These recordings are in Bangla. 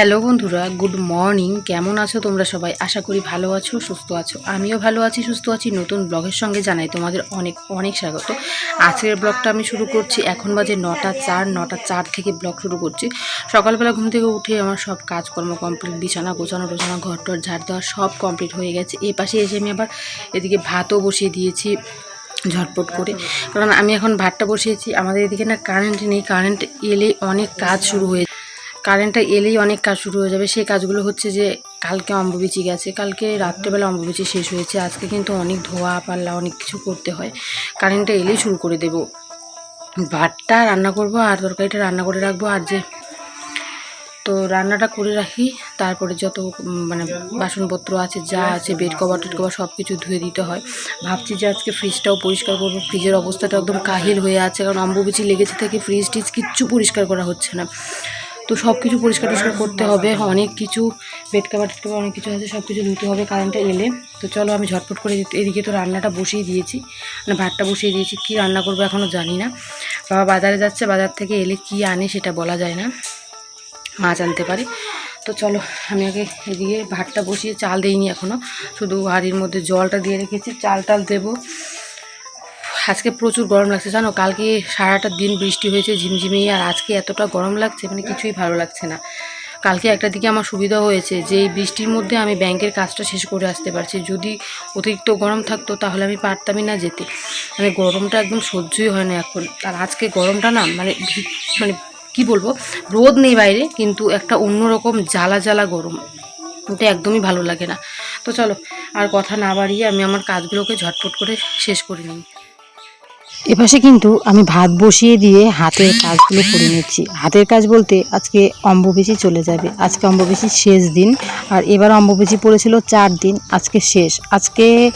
হ্যালো বন্ধুরা, গুড মর্নিং। কেমন আছো তোমরা সবাই? আশা করি ভালো আছো, সুস্থ আছো। আমিও ভালো আছি, সুস্থ আছি। নতুন ব্লগের সঙ্গে জানাই তোমাদের অনেক অনেক স্বাগত। আজকের ব্লগটা আমি শুরু করছি, এখন বাজে নটা চার নটা চার থেকে ব্লগ শুরু করছি। সকালবেলা ঘুম থেকে উঠে আমার সব কাজকর্ম কমপ্লিট, বিছানা গোছানো টোছানো ঘর টর ঝাড় দেওয়া সব কমপ্লিট হয়ে গেছে। এ পাশে এসে আমি আবার এদিকে ভাতও বসিয়ে দিয়েছি ঝটপট করে। কারণ আমি এখন ভাতটা বসিয়েছি, আমাদের এদিকে না কারেন্ট নেই কারেন্ট এলে অনেক কাজ শুরু হয়ে কারেন্টটা এলেই অনেক কাজ শুরু হয়ে যাবে। সেই কাজগুলো হচ্ছে যে কালকে অম্বুবিচি গেছে। কালকে রাত্রেবেলা অম্বুবিচি শেষ হয়েছে। আজকে কিন্তু অনেক ধোয়া, পাল্লা, অনেক কিছু করতে হয়। কারেন্টটা এলেই শুরু করে দেব। ভাতটা রান্না করব আর তরকারিটা রান্না করে রাখব। আর যে তো রান্নাটা করে রাখি। তারপরে যত মানে বাসনপত্র আছে, যা আছে, বেড কভার, টেড কভার সব কিছু ধুয়ে দিতে হয়। ভাবছি যে আজকে ফ্রিজটাও পরিষ্কার করব। ফ্রিজের অবস্থাটা একদম কাহিল হয়ে আছে। কারণ অম্বুবিচি লেগেছে থেকে ফ্রিজ টিজ কিচ্ছু পরিষ্কার করা হচ্ছে না। তো সব কিছু পরিষ্কার টরিষ্কার করতে হবে, অনেক কিছু বেড কাভার টেড অনেক কিছু আছে সব কিছু ধুতে হবে কারেন্টটা এলে। তো চলো আমি ঝটপট করে এদিকে তো রান্নাটা বসিয়ে দিয়েছি মানে ভাতটা বসিয়ে দিয়েছি, কী রান্না করব এখনও জানি না। বাবা বাজারে যাচ্ছে, বাজার থেকে এলে কী আনে সেটা বলা যায় না মাছ আনতে পারে। তো চলো, আমি আগে এদিকে ভাতটা বসিয়ে চাল দিইনি এখনও শুধু হাঁড়ির মধ্যে জলটা দিয়ে রেখেছি, চাল টাল দেবো। আজকে প্রচুর গরম লাগছে, জানো? কালকে সারাটা দিন বৃষ্টি হয়েছে ঝিমঝিমি আর আজকে এতটা গরম লাগছে মানে কিছুই ভালো লাগছে না। কালকে একটা দিকে আমার সুবিধা হয়েছে যে, এই বৃষ্টির মধ্যে আমি ব্যাংকের কাজটা শেষ করে আসতে পারছি। যদি অতিরিক্ত গরম থাকতো, তাহলে আমি পারতামই না যেতে। মানে গরমটা একদম সহ্যই হয় না এখন। আর আজকে গরমটা না মানে মানে কি বলব? রোদ নেই বাইরে, কিন্তু একটা অন্যরকম জ্বালা জ্বালা গরম। ওটা একদমই ভালো লাগে না। তো চলো, আর কথা না বাড়িয়ে আমি আমার কাজগুলোকে ঝটপট করে শেষ করে নিই। এপাশে কিন্তু আমি ভাত বসিয়ে দিয়ে হাতের কাজগুলো করে নিচ্ছি। হাতের কাজ বলতে আজকে অম্বুবেশি চলে যাবে। আজকে অম্বুবেশির শেষ দিন। আর এবার অম্বুবেশি পড়েছিল চার দিন। আজকে শেষ। আজকে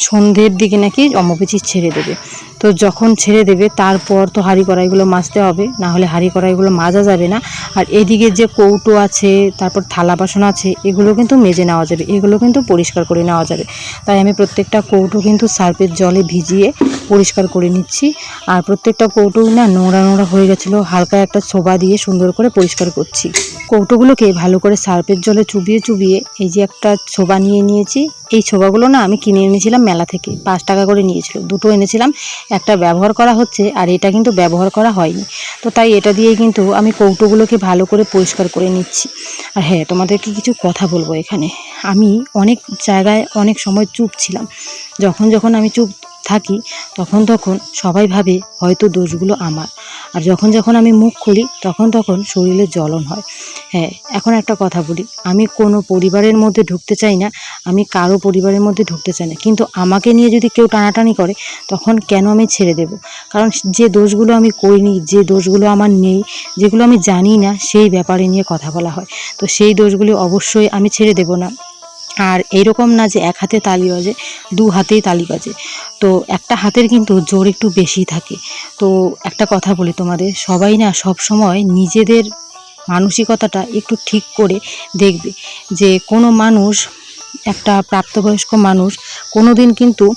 সন্ধ্যের দিকে নাকি অম্বুবেশি ছেড়ে দেবে। তো যখন ছেড়ে দেবে, তারপর তো হাঁড়ি কড়াইগুলো মাজতে হবে। না হলে হাঁড়ি কড়াইগুলো মাজা যাবে না। আর এদিকে যে কৌটো আছে, তারপর থালা বাসন আছে, এগুলো কিন্তু মেজে নেওয়া যাবে। এগুলো কিন্তু পরিষ্কার করে নেওয়া যাবে। তাই আমি প্রত্যেকটা কৌটো কিন্তু সার্ফের জলে ভিজিয়ে পরিষ্কার করে নিচ্ছি। আর প্রত্যেকটা কৌটো না নোংরা নোংরা হয়ে গেছিল। হালকা একটা ছোবা দিয়ে সুন্দর করে পরিষ্কার করছি। কৌটোগুলোকে ভালো করে সার্ফের জলে চুবিয়ে চুবিয়ে এই যে একটা ছোবা নিয়ে নিয়েছি। এই ছোবাগুলো না আমি কিনে এনেছিলাম মেলা থেকে। পাঁচ টাকা করে নিয়েছিল। দুটো এনেছিলাম। একটা ব্যবহার করা হচ্ছে আর এটা কিন্তু ব্যবহার করা হয়নি। তো তাই এটা দিয়ে কিন্তু আমি কৌটোগুলোকে ভালো করে পরিষ্কার করে নিচ্ছি। আর হ্যাঁ তোমাদেরকে কিছু কথা বলব এখানে। আমি অনেক জায়গায় অনেক সময় চুপ ছিলাম। যখন যখন আমি চুপ থাকি, তখন তখন সবাই ভাবে হয়তো দোষগুলো আমার। আর যখন যখন আমি মুখ খুলি, তখন তখন শরীরে জ্বলন হয়। হ্যাঁ এখন একটা কথা বলি। আমি কোনো পরিবারের মধ্যে ঢুকতে চাই না, আমি কারও পরিবারের মধ্যে ঢুকতে চাই না। কিন্তু আমাকে নিয়ে যদি কেউ টানাটানি করে, তখন কেন আমি ছেড়ে দেব? কারণ যে দোষগুলো আমি করিনি, যে দোষগুলো আমার নেই, যেগুলো আমি জানি না, সেই ব্যাপারে নিয়ে কথা বলা হয়। তো সেই দোষগুলি অবশ্যই আমি ছেড়ে দেব না। আর এইরকম না যে এক হাতে তালি বাজে, দু হাতেই তালি বাজে। তো একটা হাতের কিন্তু জোর একটু বেশি থাকে। তো একটা কথা বলি তোমাদের, সবাই না সব সময় নিজেদের মানসিকতাটা একটু ঠিক করে দেখবে যে কোনো মানুষ, একটা প্রাপ্তবয়স্ক মানুষ কোনো দিন কিন্তু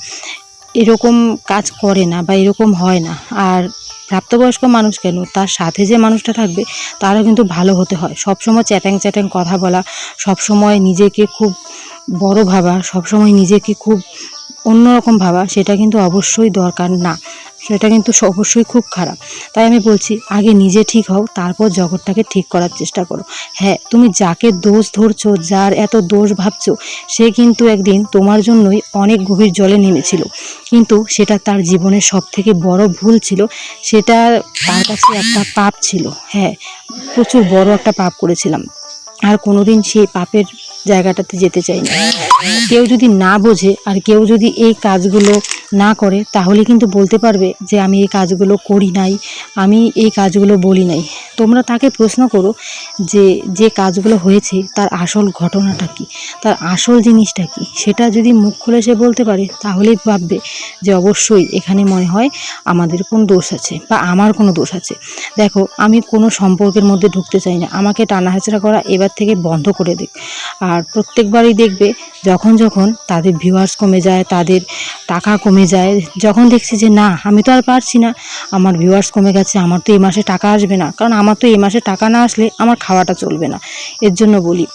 এরকম কাজ করে না বা এরকম হয় না। আর প্রাপ্তবয়স্ক মানুষ কেন? তার সাথে যে মানুষটা থাকবে, তারও কিন্তু ভালো হতে হয়। সবসময় চ্যাটাং চ্যাটাং কথা বলা, সবসময় নিজেকে খুব বড় ভাবা, সবসময় নিজেকে খুব অন্যরকম ভাবা, সেটা কিন্তু অবশ্যই দরকার না। সেটা কিন্তু অবশ্যই খুব খারাপ। তাই আমি বলছি, আগে নিজে ঠিক হও, তারপর জগৎটাকে ঠিক করার চেষ্টা করো। হ্যাঁ তুমি যাকে দোষ ধরছো, যার এত দোষ ভাবছ, সে কিন্তু একদিন তোমার জন্যই অনেক গভীর জলে নেমেছিল। কিন্তু সেটা তার জীবনের সব থেকে বড় ভুল ছিল, সেটা তার কাছে একটা পাপ ছিল। হ্যাঁ প্রচুর বড় একটা পাপ করেছিলাম। আর কোনোদিন সেই পাপের জায়গাটাতে যেতে চাই না কেউ যদি না বোঝে, আর কেউ যদি এই কাজগুলো না করে, তাহলে কিন্তু বলতে পারবে যে আমি এই কাজগুলো করি নাই, আমি এই কাজগুলো বলি নাই। তোমরা তাকে প্রশ্ন করো যে যে কাজগুলো হয়েছে, তার আসল ঘটনাটা কি? তার আসল জিনিসটা কি? সেটা যদি মুখ খুলে সে বলতে পারে তাহলেই ভাববে যে অবশ্যই এখানে মনে হয় আমাদের কোন দোষ আছে বা আমার কোনো দোষ আছে। দেখো, আমি কোনো সম্পর্কের মধ্যে ঢুকতে চাই না। আমাকে টানাহাচড়া করা এবার থেকে বন্ধ করে দিক। আর প্রত্যেকবারই দেখবে যখন যখন তাদের ভিউয়ার্স কমে যায়, তাদের টাকা কমে যায়। যখন দেখছি যে না, আমি তো আর পারছি না, আমার ভিউয়ার্স কমে গেছে, আমার তো এই মাসে টাকা আসবে না। কারণ আমার তো এই মাসে টাকা না আসলে আমার খাওয়াটা চলবে না। এর জন্য বলি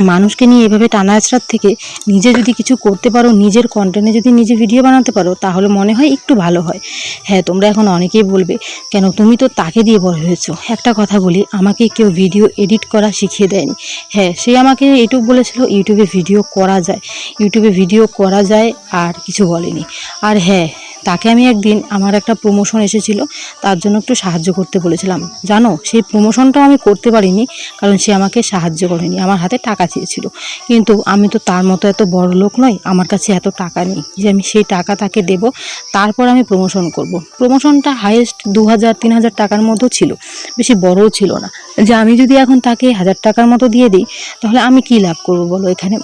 মানুষকে নিয়ে এভাবে টানা আছড়ার থেকে নিজে যদি কিছু করতে পারো, নিজের কন্টেন্টে যদি নিজে ভিডিও বানাতে পারো, তাহলে মনে হয় একটু ভালো হয়। হ্যাঁ তোমরা এখন অনেকেই বলবে, কেন তুমি তো তাকে দিয়ে বড় হয়েছো? একটা কথা বলি, আমাকে কেউ ভিডিও এডিট করা শিখিয়ে দেয়নি। হ্যাঁ সে আমাকে ইউটিউব বলেছিল ইউটিউবে ভিডিও করা যায়। ইউটিউবে ভিডিও করা যায় আর কিছু বলেনি। আর হ্যাঁ তাকে আমি একদিন আমার একটা প্রমোশন এসেছিল, তার জন্য একটু সাহায্য করতে বলেছিলাম। জানো, সেই প্রমোশনটাও আমি করতে পারিনি, কারণ সে আমাকে সাহায্য করেনি, আমার হাতে টাকা চেয়েছিল। কিন্তু আমি তো তার মতো এত বড় লোক নই, আমার কাছে এত টাকা নেই যে আমি সেই টাকা তাকে দেব, তারপর আমি প্রমোশন করব। প্রমোশনটা হাইয়েস্ট দু হাজার, তিন হাজার টাকার মতো ছিল, বেশি বড়ও ছিল না। যে আমি যদি এখন তাকে হাজার টাকার মতো দিয়ে দিই, তাহলে আমি কি লাভ করব বলো এখানে?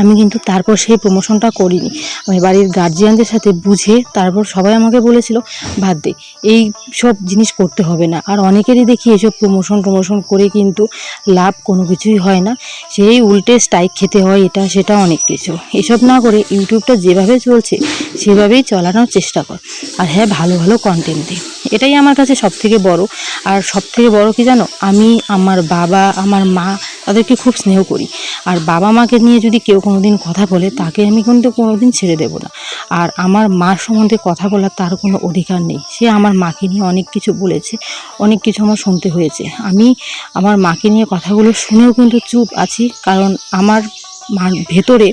আমি কিন্তু তারপর সেই প্রমোশনটা করিনি। আমি বাড়ির গার্জিয়ানদের সাথে বুঝে তারপর সবাই আমাকে বলেছিল, বাদ দে, এই সব জিনিস করতে হবে না। আর অনেকেরই দেখি এসব প্রমোশন প্রমোশন করে কিন্তু লাভ কোনো কিছুই হয় না। সেই উল্টে স্ট্রাইক খেতে হয়, এটা সেটা অনেক কিছু। এসব না করে ইউটিউবটা যেভাবে চলছে, সেভাবেই চালানোর চেষ্টা কর। আর হ্যাঁ ভালো ভালো কন্টেন্ট দে। এটাই আমার কাছে সব থেকে বড়। আর সব থেকে বড় কি জানো? আমি আমার বাবা, আমার মা তাদেরকে খুব স্নেহ করি। আর বাবা মাকে নিয়ে যদি কেউ কোনোদিন কথা বলে তাকে আমি কিন্তু কোনো দিন ছেড়ে দেবো না। আর আমার মার সম্বন্ধে কথা বলার তার কোনো অধিকার নেই। সে আমার মাকে নিয়ে অনেক কিছু বলেছে, অনেক কিছু আমার শুনতে হয়েছে। আমি আমার মাকে নিয়ে কথাগুলো শুনেও কিন্তু চুপ আছি, কারণ আমার মার ভেতরে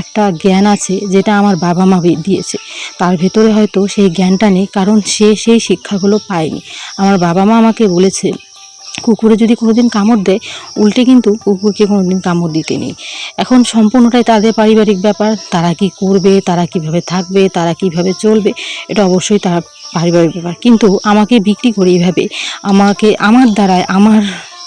একটা জ্ঞান আছে যেটা আমার বাবা মা দিয়েছে। তার ভেতরে হয়তো সেই জ্ঞানটা নেই, কারণ সে সেই শিক্ষাগুলো পায়নি। আমার বাবা মা আমাকে বলেছে কুকুরে যদি কোনোদিন কামড় দেয়, উল্টে কিন্তু কুকুরকে কোনোদিন কামড় দিতে নেই। এখন সম্পূর্ণটাই তাদের পারিবারিক ব্যাপার, তারা কি করবে, তারা কীভাবে থাকবে, তারা কীভাবে চলবে, এটা অবশ্যই তার পারিবারিক ব্যাপার। কিন্তু আমাকে বিক্রি করে এইভাবে আমাকে, আমার দ্বারায়, আমার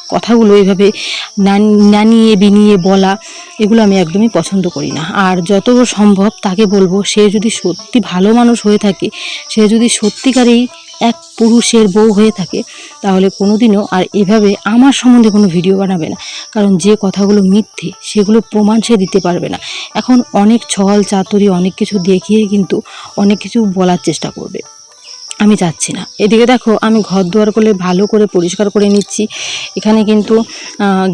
কথাগুলো এইভাবে নান- নানিয়ে বিনিয়ে বলা, এগুলো আমি একদমই পছন্দ করি না। আর যত সম্ভব তাকে বলব, সে যদি সত্যি ভালো মানুষ হয়ে থাকে, সে যদি সত্যিকারেই এক পুরুষের বউ হয়ে থাকে, তাহলে কোনোদিনও আর এভাবে আমার সম্বন্ধে কোনো ভিডিও বানাবে না। কারণ যে কথাগুলো মিথ্যে, সেগুলো প্রমাণ সে দিতে পারবে না। এখন অনেক ছল চাতুরি অনেক কিছু দেখিয়ে কিন্তু অনেক কিছু বলার চেষ্টা করবে। আমি যাচ্ছি না। এদিকে দেখো, আমি ঘর দুয়ার করলে ভালো করে পরিষ্কার করে নিচ্ছি। এখানে কিন্তু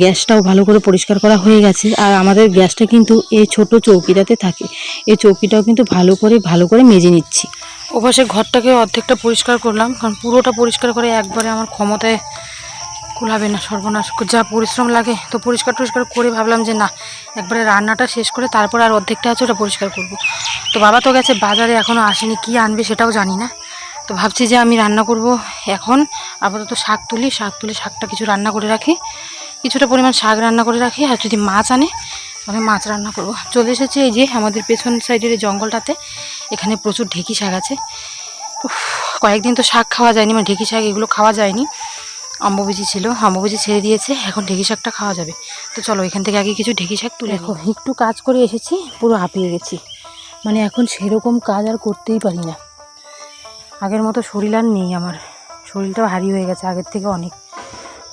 গ্যাসটাও ভালো করে পরিষ্কার করা হয়ে গেছে। আর আমাদের গ্যাসটা কিন্তু এই ছোট চৌকিটাতে থাকে। এই চৌকিটাও কিন্তু ভালো করে ভালো করে মেজে নিচ্ছি। ওপাশে ঘরটাকে অর্ধেকটা পরিষ্কার করলাম, কারণ পুরোটা পরিষ্কার করে একবারে আমার ক্ষমতায় কুলাবে না সর্বনাশ। যা পরিশ্রম লাগে, তো পরিষ্কার টরিষ্কার করে ভাবলাম যে না, একবারে রান্নাটা শেষ করে তারপর আর অর্ধেকটা আছে ওটা পরিষ্কার করব। তো বাবা তো গেছে, বাজারে এখনও আসেনি, কি আনবে সেটাও জানি না। তো ভাবছি যে আমি রান্না করব এখন। আপাতত শাক তুলি শাক তুলে শাকটা কিছু রান্না করে রাখি। কিছুটা পরিমাণ শাক রান্না করে রাখি আর যদি মাছ আনে তাহলে মাছ রান্না করব। চলে এসেছি এই যে আমাদের পেছন সাইডের এই জঙ্গলটাতে। এখানে প্রচুর ঢেকি শাক আছে। কয়েকদিন তো শাক খাওয়া যায়নি মানে ঢেকি শাক এগুলো খাওয়া যায়নি। অম্বুবীজি ছিল অম্বুবীজি ছেড়ে দিয়েছে এখন ঢেকি শাকটা খাওয়া যাবে। তো চলো এখান থেকে আগে কিছু ঢেকি শাক তুলে দেখো একটু কাজ করে এসেছি পুরো হাঁপিয়ে গেছি। মানে এখন সেরকম কাজ আর করতেই পারি না। আগের মতো শরীর আর নেই আমার। শরীরটাও ভারী হয়ে গেছে আগের থেকে অনেক।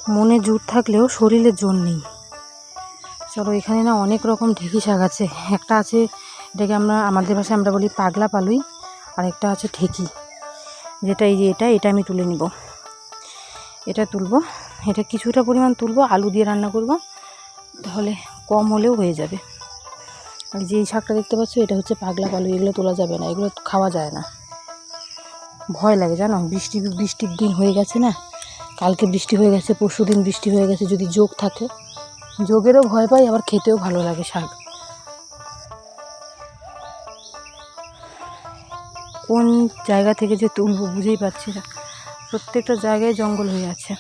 মনে জোর থাকলেও শরীরের জোর নেই। চলো, এখানে না অনেক রকম ঢেকি শাক আছে। একটা আছে, এটাকে আমরা, আমাদের ভাষায় আমরা বলি পাগলা পালুই, আর একটা আছে ঠেকি যেটা এই যে এটা এটা আমি তুলে নিব। এটা তুলবো। এটা কিছুটা পরিমাণ তুলবো, আলু দিয়ে রান্না করব। তাহলে কম হলেও হয়ে যাবে। আর যে এই শাকটা দেখতে পাচ্ছ, এটা হচ্ছে পাগলা পালু এগুলো তোলা যাবে না, এগুলো খাওয়া যায় না। ভয় লাগে, জানো? বৃষ্টি, বৃষ্টির দিন হয়ে গেছে না? কালকে বৃষ্টি হয়ে গেছে, পরশু দিন বৃষ্টি হয়ে গেছে, যদি যোগ থাকে। যোগেরও ভয় পাই, আবার খেতেও ভালো লাগে শাক। কোন জায়গা থেকে যে তুলবো বুঝেই পাচ্ছি না। প্রত্যেকটা জায়গায় জঙ্গল হয়ে আছে।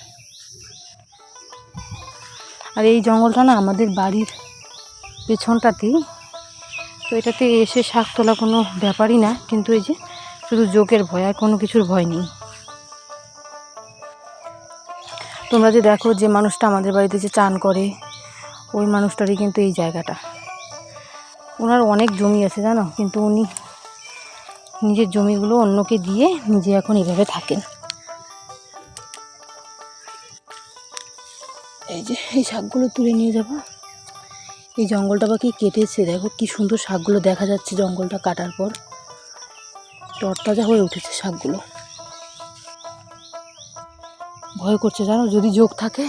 আর এই জঙ্গলটা না আমাদের বাড়ির পেছনটাতেই। তো এটাতে এসে শাক তোলা কোনো ব্যাপারই না। কিন্তু এই যে শুধু যোগের ভয় আর কোনো কিছুর ভয় নেই। তোমরা যে দেখো যে মানুষটা আমাদের বাড়িতে যে চান করে, ওই মানুষটারই কিন্তু এই জায়গাটা। ওনার অনেক জমি আছে জানো, কিন্তু উনি নিজের জমিগুলো অন্যকে দিয়ে নিজে এখন এভাবে থাকেন। এই যে, এই শাকগুলো তুলে নিয়ে যাব। এই জঙ্গলটা বা কি কেটেছে, দেখো কি সুন্দর শাকগুলো দেখা যাচ্ছে জঙ্গলটা কাটার পর। তরতাজা হয়ে উঠেছে শাকগুলো। ভয় করছে জানো, যদি যোগ থাকে।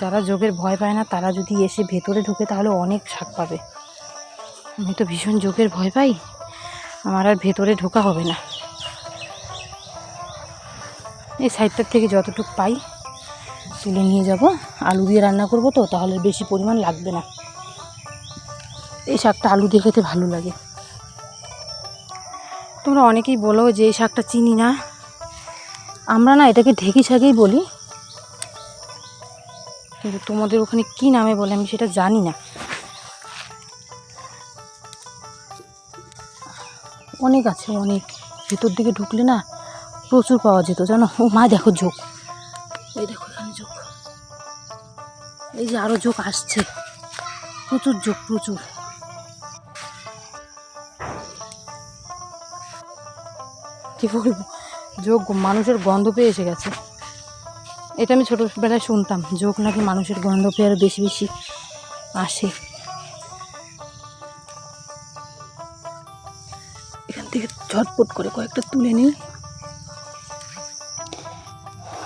যারা যোগের ভয় পায় না, তারা যদি এসে ভেতরে ঢোকে, তাহলে অনেক শাক পাবে। আমি তো ভীষণ যোগের ভয় পাই। আমার আর ভেতরে ঢোকা হবে না। এই সাইডটার থেকে যতটুকু পাই, তুলে নিয়ে যাব। আলু দিয়ে রান্না করব তো, তাহলে বেশি পরিমাণ লাগবে না। এই শাকটা আলু দিয়ে খেতে ভালো লাগে। তোমরা অনেকেই বলো যে এই শাকটা চিনি না। আমরা না এটাকে ঢেকি শাকেই বলি। কিন্তু তোমাদের ওখানে কি নামে বলে আমি সেটা জানি না। অনেক আছে, অনেক। ভেতর দিকে ঢুকলে না প্রচুর পাওয়া যেত, জানো? ও মা, দেখো যোগ এই দেখো এখানে যোগ এই যে আরও যোগ আসছে। প্রচুর যোগ প্রচুর। কি বলব? যোগ, মানুষের গন্ধ পেয়ে এসে গেছে। এটা আমি ছোটোবেলায় শুনতাম, যোগ নাকি মানুষের গন্ধ পেয়ে আরও বেশি বেশি আসে। এখান থেকে ঝটপট করে কয়েকটা তুলে নিই।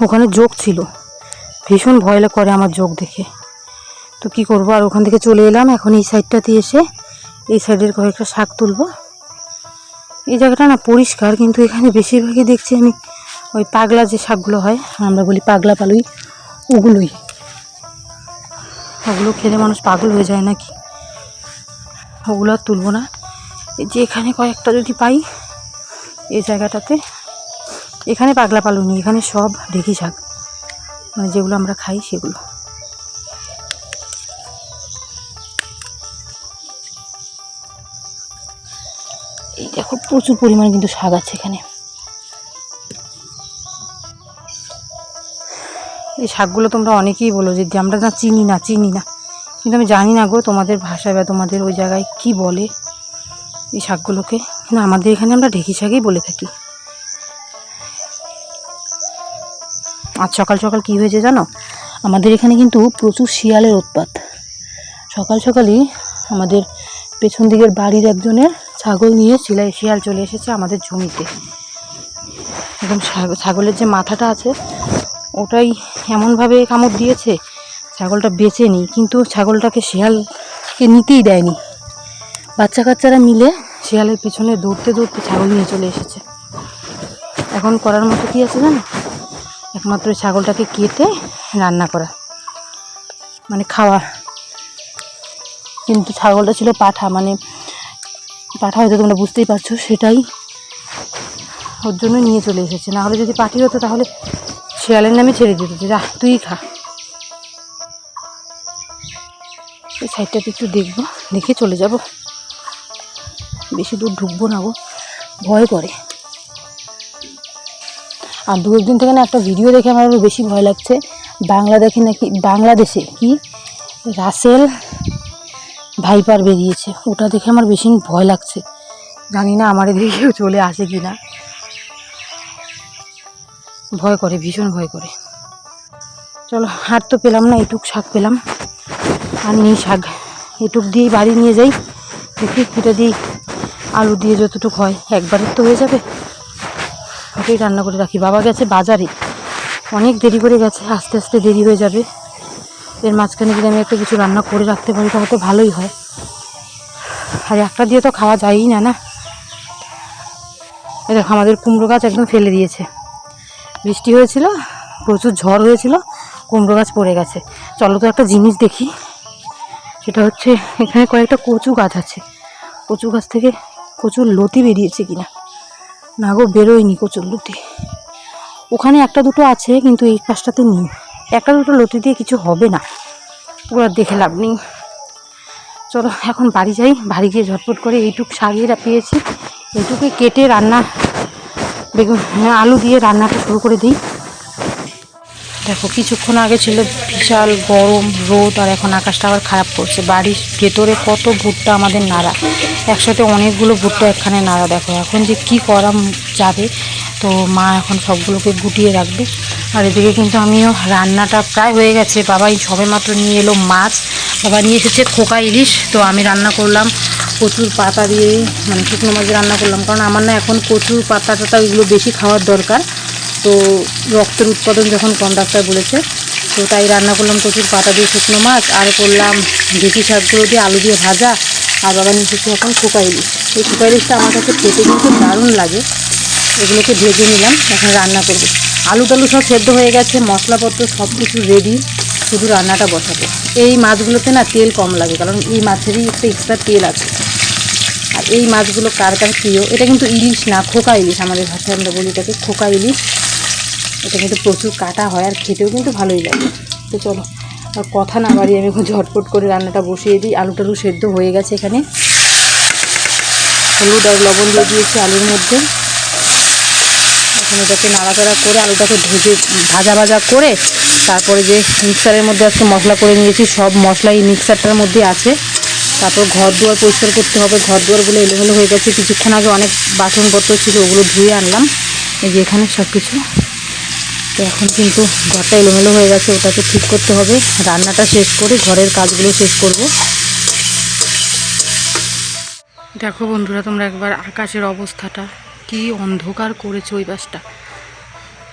ওখানে যোগ ছিল। ভীষণ ভয় করে আমার যোগ দেখে। তো কি করব? আর ওখান থেকে চলে এলাম। এখন এই সাইডটাতে এসে এই সাইডের কয়েকটা শাক তুলবো। এই জায়গাটা না পরিষ্কার, কিন্তু এখানে বেশিরভাগই দেখছি আমি ওই পাগলা যে শাকগুলো হয়, আমরা বলি পাগলা পালুই, ওগুলোই। ওগুলো খেলে মানুষ পাগল হয়ে যায় নাকি? ওগুলো আর তুলবো না। এই যে এখানে কয়েকটা যদি পাই, এই জায়গাটাতে, এখানে পাগলা পালুনি এখানে সব ঢেকি শাক। মানে যেগুলো আমরা খাই সেগুলো। প্রচুর পরিমাণে কিন্তু শাক আছে এখানে। এই শাকগুলো তোমরা অনেকেই বলো যে আমরা না চিনি না চিনি না। কিন্তু আমি জানি না গো তোমাদের ভাষায় বা তোমাদের ওই জায়গায় কি বলে এই শাকগুলোকে। না, আমাদের এখানে আমরা ঢেকি শাকই বলে থাকি। আজ সকাল সকাল কি হয়েছে জানো? আমাদের এখানে কিন্তু প্রচুর শিয়ালের উৎপাত। সকাল সকালই আমাদের পেছন দিকের বাড়ির একজনের ছাগল নিয়ে শিলাই শিয়াল চলে এসেছে আমাদের জমিতে। একদম ছাগ- ছাগলের যে মাথাটা আছে, ওটাই এমনভাবে কামড় দিয়েছে, ছাগলটা বেঁচে নি কিন্তু ছাগলটাকে শিয়ালকে নিতেই দেয়নি। বাচ্চা কাচ্চারা মিলে শিয়ালের পিছনে দৌড়তে দৌড়তে ছাগল নিয়ে চলে এসেছে। এখন করার মতো কি আছে জানো? একমাত্র ছাগলটাকে কেটে রান্না করা মানে খাওয়া। কিন্তু ছাগলটা ছিল পাঠা মানে পাঠা হয়তো তোমরা বুঝতেই পারছ, সেটাই ওর জন্য নিয়ে চলে এসেছে। না হলে যদি পাঠি হতো তাহলে শিয়ালের নামে ছেড়ে দিত যে যা তুই খা। এই সাইডটাতে একটু দেখব, দেখে চলে যাব। বেশি দূর ঢুকবো না গো, ভয় করে। আর দু একদিন থেকে না একটা ভিডিও দেখে আমার আরও বেশি ভয় লাগছে। বাংলা বাংলাদেশে নাকি, বাংলাদেশে কি? রাসেল ভাইপার বেরিয়েছে। ওটা দেখে আমার বেশি ভয় লাগছে। জানি না আমার এদিকে কেউ চলে আসে কি না ভয় করে, ভীষণ ভয় করে। চলো হাট তো পেলাম না, এটুক শাক পেলাম। আর নেই শাক। এটুক দিয়েই বাড়ি নিয়ে যাই। দেখি এটা দিয়ে আলু দিয়ে যতটুকু হয়, একবারের তো হয়ে যাবে। ওটাই রান্না করে রাখি। বাবা গেছে বাজারে। অনেক দেরি করে গেছে, আস্তে আস্তে দেরি হয়ে যাবে। এর মাঝখানে যদি আমি একটা কিছু রান্না করে রাখতে পারি, তাহলে তো ভালোই হয়। আর একটা দিয়ে তো খাওয়া যায়ই না না? এ দেখো, আমাদের কুমড়ো গাছ একদম ফেলে দিয়েছে। বৃষ্টি হয়েছিল, প্রচুর ঝড় হয়েছিল, কুমড়ো গাছ পড়ে গেছে। চলো তো একটা জিনিস দেখি। সেটা হচ্ছে, এখানে কয়েকটা কচু গাছ আছে। কচু গাছ থেকে কচুর লতি বেরিয়েছে কিনা? না গো, বেরোয়নি কচুর লতি। ওখানে একটা দুটো আছে, কিন্তু এই পাশটাতে নেই। একটা দুটো লতি দিয়ে কিছু হবে না। ওগুলো দেখে লাভ নেই। চলো এখন বাড়ি যাই। বাড়ি গিয়ে ঝটপট করে এইটুক শাকেরা পেয়েছি। এইটুকুই কেটে রান্না বেগুন হ্যাঁ, আলু দিয়ে রান্নাটা শুরু করে দিই। দেখো কিছুক্ষণ আগে ছিল বিশাল গরম রোদ আর এখন আকাশটা আবার খারাপ করছে। বাড়ির ভেতরে কত ভুট্টা আমাদের নাড়া। একসাথে অনেকগুলো ভুট্টা এখানে নাড়া। দেখো এখন যে কি করা যাবে তো মা এখন সবগুলোকে গুটিয়ে রাখবে। আর এদিকে কিন্তু আমিও রান্নাটা প্রায় হয়ে গেছে। বাবা এই সবে মাত্র নিয়ে এলো মাছ। বাবা নিয়ে এসেছে খোকা ইলিশ। তো আমি রান্না করলাম কচুর পাতা দিয়ে মানে শুকনো মাছ রান্না করলাম। কারণ আমার না এখন কচুর পাতা টাতা এগুলো বেশি খাওয়ার দরকার। তো রক্তের উৎপাদন যখন কম, ডাক্তার বলেছে। তো তাই রান্না করলাম কচুর পাতা দিয়ে শুকনো মাছ। আর করলাম দেশি শাকগুলো দিয়ে আলু দিয়ে ভাজা। আর বাবা নিয়ে এসেছে এখন শুকা ইলিশ। এই শুকা ইলিশটা আমার কাছে খেতে কিন্তু দারুণ লাগে। এগুলোকে ভেজে নিলাম। এখন রান্না করব। আলু টালু সব সেদ্ধ হয়ে গেছে, মশলাপত্র সব কিছু রেডি শুধু রান্নাটা বসাবো। এই মাছগুলোতে না তেল কম লাগে, কারণ এই মাছেরই একটা এক্সট্রা তেল আছে। আর এই মাছগুলো কার কার প্রিয়? এটা কিন্তু ইলিশ না, খোকা ইলিশ, আমাদের ভাষায় আমরা বলি এটাকে খোকা ইলিশ। এটা কিন্তু প্রচুর কাটা হয় আর খেতেও কিন্তু ভালোই লাগে। তো চলো, আর কথা না বাড়িয়ে আমি এখন ঝটপট করে রান্নাটা বসিয়ে দিই। আলু টালু সেদ্ধ হয়ে গেছে এখানে। হলুদ আর লবণ দিয়ে দিয়েছি আলুর মধ্যে। এখন এটাকে নাড়াচাড়া করে আলুটাকে ভেজে ভাজা ভাজা করে তারপরে যে মিক্সারের মধ্যে আজকে মশলা করে নিয়েছি, সব মশলা এই মিক্সারটার মধ্যে আছে। তারপর ঘর দুয়ার পরিষ্কার করতে হবে। ঘর দুয়ারগুলো এলোমেলো হয়ে গেছে। কিছুক্ষণ আগে অনেক বাসনপত্র ছিল, ওগুলো ধুয়ে আনলাম। এই যে এখানে সব কিছু তো এখন কিন্তু ঘরটা এলোমেলো হয়ে গেছে, ওটাকে ঠিক করতে হবে। রান্নাটা শেষ করে ঘরের কাজগুলো শেষ করব। দেখো বন্ধুরা, তোমরা একবার আকাশের অবস্থাটা। কি অন্ধকার করেছে ওই পাশটা।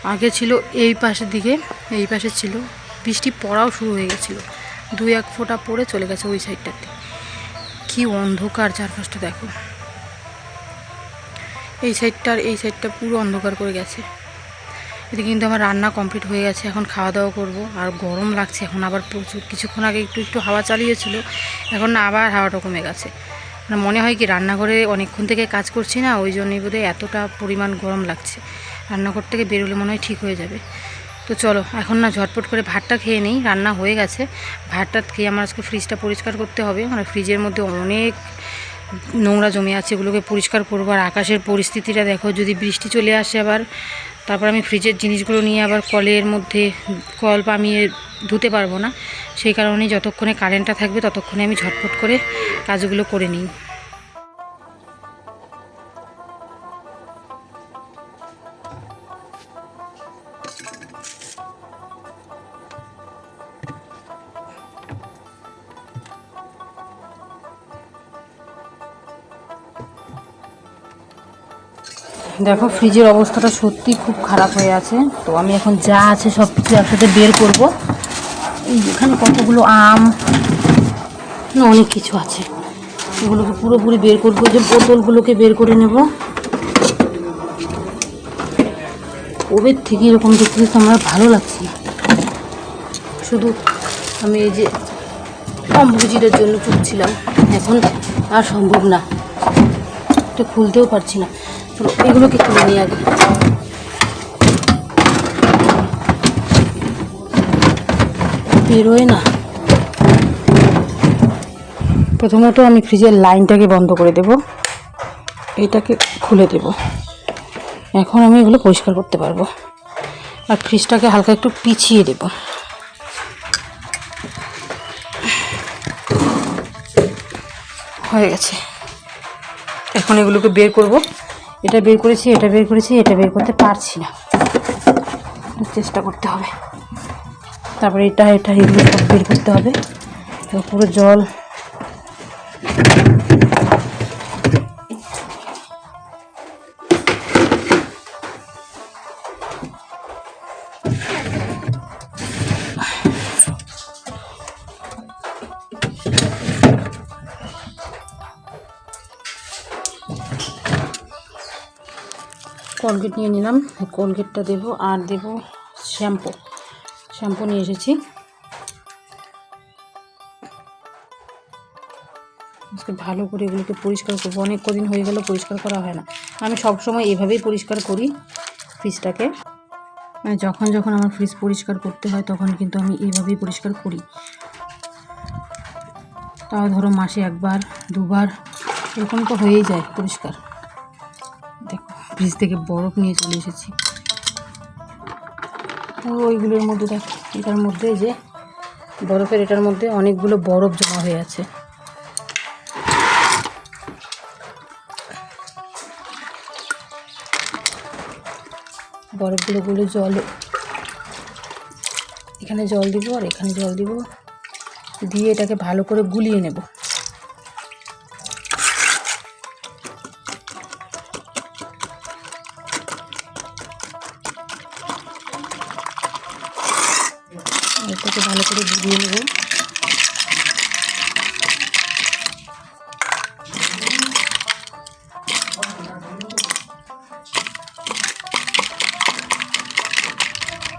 আগে ছিল এই পাশের দিকে, এই পাশে ছিল। বৃষ্টি পড়াও শুরু হয়ে গেছিল। দুই এক ফোঁটা পড়ে চলে গেছে ওই সাইডটাতে। কি অন্ধকার চারপাশটা দেখো। এই সাইডটা আর এই সাইডটা পুরো অন্ধকার করে গেছে। এদিকে কিন্তু আমার রান্না কমপ্লিট হয়ে গেছে, এখন খাওয়া দাওয়া করব। আর গরম লাগছে, এখন আবার প্রচুর। কিছুক্ষণ আগে একটু একটু হাওয়া চালিয়েছিল, এখন না আবার হাওয়াটা কমে গেছে। মানে মনে হয় কি রান্নাঘরে অনেকক্ষণ থেকে কাজ করছি না, ওই জন্যই বোধহয় এতটা পরিমাণ গরম লাগছে। রান্নাঘর থেকে বেরোলে মনে হয় ঠিক হয়ে যাবে। তো চলো, এখন না ঝটপট করে ভাতটা খেয়ে নেই, রান্না হয়ে গেছে। ভাতটা খেয়ে আমার আজকে ফ্রিজটা পরিষ্কার করতে হবে। মানে ফ্রিজের মধ্যে অনেক নোংরা জমে আছে, এগুলোকে পরিষ্কার করব। আর আকাশের পরিস্থিতিটা দেখো, যদি বৃষ্টি চলে আসে আবার তারপর আমি ফ্রিজের জিনিসগুলো নিয়ে আবার কলের মধ্যে কল আমি ধুতে পারব না। সেই কারণে যতক্ষণে কারেন্টটা থাকবে ততক্ষণে আমি ঝটপট করে কাজগুলো করে নিই। দেখো ফ্রিজের অবস্থাটা সত্যি খুব খারাপ হয়ে আছে। তো আমি এখন যা আছে সব কিছু একসাথে বের করব। এখানে কতগুলো আম অনেক কিছু আছে। এগুলোকে পুরোপুরি বের করব, যে বোতলগুলোকে বের করে নেব। ওবের থেকে এরকম দেখতে দেখতে আমার ভালো লাগছে না। শুধু আমি এই যে অম্বুজিটার জন্য চুপছিলাম এখন আর সম্ভব না। এটা খুলতেও পারছি না। এগুলোকে তুলে নিয়ে আগে। বেরোয় না। প্রথমত আমি ফ্রিজের লাইনটাকে বন্ধ করে দেব। এটাকে খুলে দেব। এখন আমি এগুলো পরিষ্কার করতে পারব। আর ফ্রিজটাকে হালকা একটু পিছিয়ে দেব। হয়ে গেছে। এখন এগুলোকে বের করব। এটা বের করেছি, এটা বের করেছি, এটা বের করতে পারছি না। চেষ্টা করতে হবে। তারপরে এটা এটা, এগুলো সব বের করতে হবে। পুরো জল কলগেট নিয়ে নিলাম। কোলগেটটা দেবো আর দেবো শ্যাম্পু শ্যাম্পু নিয়ে এসেছি। আজকে ভালো করে এগুলোকে পরিষ্কার করব। অনেক কদিন হয়ে গেল পরিষ্কার করা হয় না। আমি সব সময় এভাবেই পরিষ্কার করি ফ্রিজটাকে। মানে যখন যখন আমার ফ্রিজ পরিষ্কার করতে হয়, তখন কিন্তু আমি এইভাবেই পরিষ্কার করি। তাও ধরো মাসে একবার, দুবার, এরকম তো হয়েই যায় পরিষ্কার। ফ্রিজ থেকে বরফ নিয়ে চলে এসেছি। ও, ওইগুলোর মধ্যে দেখ, এটার মধ্যে যে বরফের এটার মধ্যে অনেকগুলো বরফ জমা হয়ে আছে। বরফগুলো গুলো জলে, এখানে জল দিব আর এখানে জল দিব। দিয়ে এটাকে ভালো করে গুলিয়ে নেব। সবটাকে ভালো করে ভিজিয়ে নেব।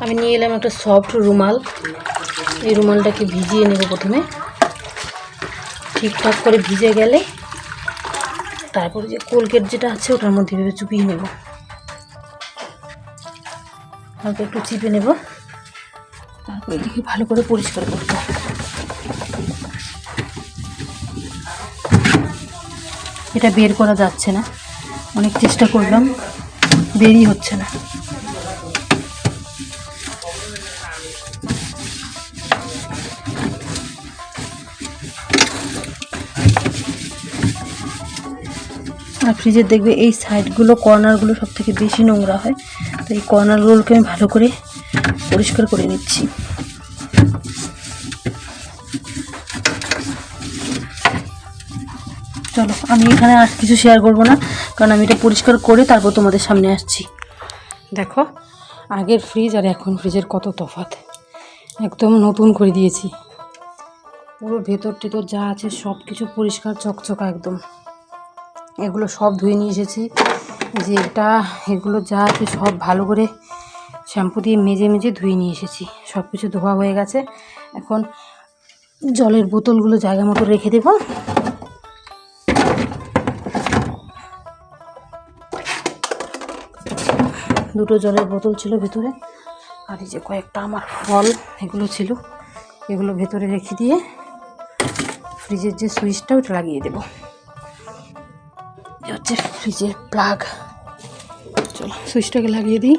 আমি নিয়ে এলাম একটা সফট রুমাল। এই রুমালটাকে ভিজিয়ে নেব প্রথমে। ঠিকঠাক করে ভিজে গেলে তারপরে যে কোলগেট যেটা আছে ওটার মধ্যে ভেবে চুপিয়ে নেব। হালকা একটু চিপে নেব। এদিকে ভালো করে পরিষ্কার করব এটা বের করা যাচ্ছে না। অনেক চেষ্টা করলাম, বেরই হচ্ছে না। আর ফ্রিজের দেখবে এই সাইডগুলো, কর্নারগুলো সব থেকে বেশি নোংরা হয়। তো এই কর্নারগুলোকে আমি ভালো করে পরিষ্কার করে নিচ্ছি। চলো, আমি এখানে আর কিছু শেয়ার করব না, কারণ আমি এটা পরিষ্কার করে তারপর তোমাদের সামনে আসছি। দেখো, আগের ফ্রিজ আর এখন ফ্রিজের কত তফাৎ। একদম নতুন করে দিয়েছি। পুরো ভেতর টেতর যা আছে সব কিছু পরিষ্কার, চকচকা একদম। এগুলো সব ধুয়ে নিয়ে এসেছি। যে এটা, এগুলো যা আছে সব ভালো করে শ্যাম্পু দিয়ে মেজে মেজে ধুয়ে নিয়ে এসেছি। সব কিছু ধোয়া হয়ে গেছে। এখন জলের বোতলগুলো জায়গা মতো রেখে দেব। দুটো জলের বোতল ছিল ভেতরে, আর এই যে কয়েকটা আমার ফল এগুলো ছিল, এগুলো ভেতরে রেখে দিয়ে ফ্রিজের যে সুইচটা ওটা লাগিয়ে দেবো। হচ্ছে ফ্রিজের প্লাগ। চলো, সুইচটাকে লাগিয়ে দিই।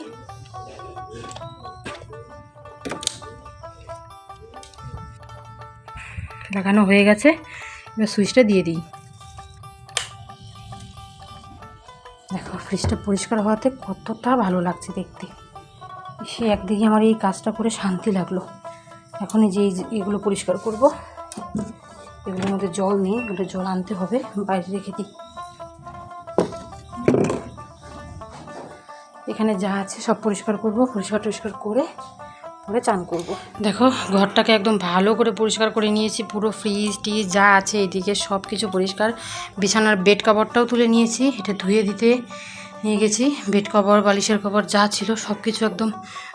লাগানো হয়ে গেছে, এবার সুইচটা দিয়ে দিই। দেখো ফ্রিজটা পরিষ্কার হওয়াতে কতটা ভালো লাগছে দেখতে। সে একদিকে আমার এই কাজটা করে শান্তি লাগল। এখন এই যে এগুলো পরিষ্কার করব। এগুলোর মধ্যে জল নেই, এগুলো জল আনতে হবে, বাইরে রেখে দিই। এখানে যা আছে সব পরিষ্কার করব পরিষ্কার টরিষ্কার করে পরে চান করব। দেখো, ঘরটাকে একদম ভালো করে পরিষ্কার করে নিয়েছি, পুরো ফ্রিজ টিজ যা আছে এদিকে সব কিছু পরিষ্কার। বিছানার বেড কভারটাও তুলে নিয়েছি, এটা ধুয়ে দিতে নিয়ে গেছি। বেড কভার বালিশের কভার যা ছিল সব কিছু একদম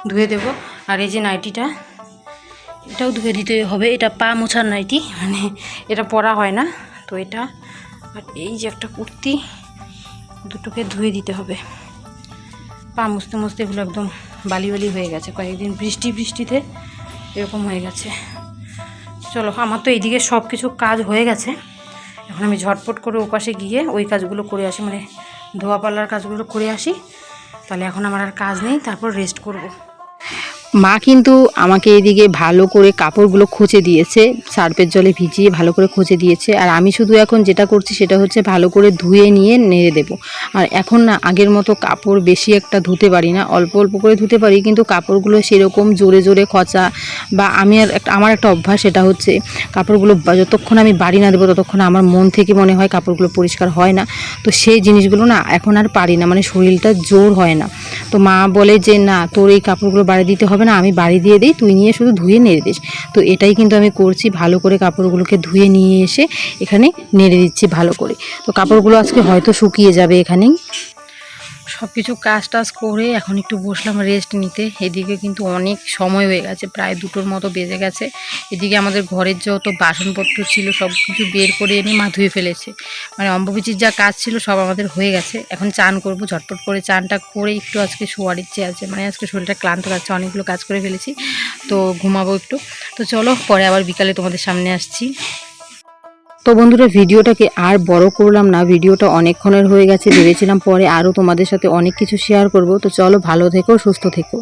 ধুয়ে দেব। আর এই যে নাইটিটা, এটাও ধুয়ে দিতে হবে। এটা পা মোছার নাইটি মানে এটা পরা হয় না। তো এটা, আর এই যে একটা কুর্তি, দুটোকে ধুয়ে দিতে হবে। পা মুছতে মুছতে এগুলো একদম বালি বালি হয়ে গেছে। কয়েকদিন বৃষ্টি বৃষ্টিতে এরকম হয়ে গেছে। চলো, আমার তো এইদিকে সব কিছু কাজ হয়ে গেছে। এখন আমি ঝটপট করে ওপাশে গিয়ে ওই কাজগুলো করে আসি মানে ধোয়া পাল্লার কাজগুলো করে আসি। তাহলে এখন আমার আর কাজ নেই, তারপর রেস্ট করব। মা কিন্তু আমাকে এদিকে ভালো করে কাপড়গুলো খোঁচে দিয়েছে সার্ফের জলে ভিজিয়ে ভালো করে খোঁচে দিয়েছে। আর আমি শুধু এখন যেটা করছি সেটা হচ্ছে ভালো করে ধুয়ে নিয়ে নেড়ে দেবো। আর এখন না আগের মতো কাপড় বেশি একটা ধুতে পারি না, অল্প অল্প করে ধুতে পারি, কিন্তু কাপড়গুলো সেরকম জোরে জোরে খচা বা আমি আর একটা, আমার একটা অভ্যাস সেটা হচ্ছে কাপড়গুলো যতক্ষণ আমি বাড়ি না দেবো ততক্ষণ আমার মন থেকে মনে হয় কাপড়গুলো পরিষ্কার হয় না। তো সেই জিনিসগুলো না এখন আর পারি না মানে শরীরটা জোর হয় না। তো মা বলে যে না তোর এই কাপড়গুলো বাড়ি দিতে হবে না, আমি বাড়ি দিয়ে দিই, তুই নিয়ে শুধু ধুয়ে নেড়ে দিস। তো এটাই কিন্তু আমি করছি, ভালো করে কাপড়গুলোকে ধুয়ে নিয়ে এসে এখানে নেড়ে দিচ্ছি ভালো করে। তো কাপড়গুলো আজকে হয়তো শুকিয়ে যাবে এখানেই। সব কিছু কাজ টাজ করে এখন একটু বসলাম রেস্ট নিতে। এদিকে কিন্তু অনেক সময় হয়ে গেছে, প্রায় দুটোর মতো বেজে গেছে। এদিকে আমাদের ঘরের যত বাসনপত্র ছিল সব কিছু বের করে এনে মা ধুয়ে ফেলেছে। মানে অম্বুবিচির যা কাজ ছিল সব আমাদের হয়ে গেছে। এখন চান করব, ঝটপট করে চানটা করে একটু আজকে শোয়ার ইচ্ছে আছে। মানে আজকে শরীরটা ক্লান্ত লাগছে, অনেকগুলো কাজ করে ফেলেছি। তো ঘুমাবো একটু। তো চলো, পরে আবার বিকালে তোমাদের সামনে আসছি। তো বন্ধুরা, ভিডিওটাকে আর বড় করলাম না। ভিডিওটা অনেকক্ষণের হয়ে গেছে, ভেবেছিলাম পরে আরও তোমাদের সাথে অনেক কিছু শেয়ার করব। তো চলো, ভালো থেকো, সুস্থ থেকো।